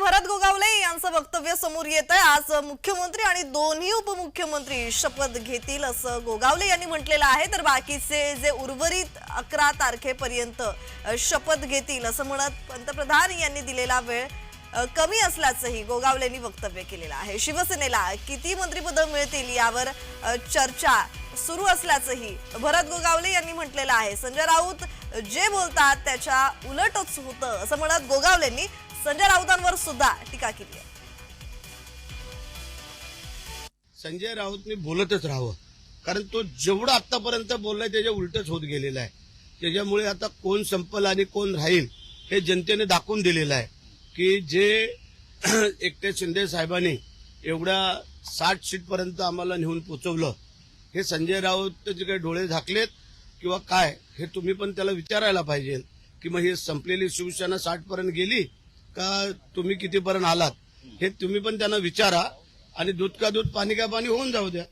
भरत गोगावले यांचं वक्तव्य समोर येत आहे. आज मुख्यमंत्री आणि दोन्ही उपमुख्यमंत्री शपथ घेतील असं गोगावले यांनी म्हटलेलं आहे. तर बाकीचे जे उर्वरित अकरा तारखेपर्यंत शपथ घेतील असं म्हणत पंतप्रधान यांनी दिलेला वेळ कमी असल्याचंही गोगावलेंनी वक्तव्य केलेलं आहे. शिवसेनेला किती मंत्रिपदं मिळतील यावर चर्चा सुरू असल्याचंही भरत गोगावले यांनी म्हटलेलं आहे. संजय राऊत जे बोलतात त्याच्या उलटच होतं असं म्हणत गोगावलेंनी संजय राऊतांवर सुद्धा टीका केली आहे. संजय राऊतने बोलतच राहावं. कारण तो जेवढा आतापर्यंत बोललाय त्याच्या उलटच होत गेलेला आहे. त्याच्यामुळे आता कोण संपल आणि कोण राहील हे जनतेने दाखवून दिलेलं आहे. की जे एकटे शिंदे साहेबांनी एवढ्या साठ सीट पर्यंत आम्हाला नेऊन पोचवलं हे संजय राऊत जे काही डोळे झाकलेत किंवा काय हे तुम्ही पण त्याला विचारायला पाहिजे. की मग हे संपलेली शिवसेना साठ पर्यंत गेली का तुम्ही कितीपर्यंत आलात? हे तुम्ही पण त्यांना विचारा आणि दूध का दूध पाणी का पाणी होऊन जाऊ द्या.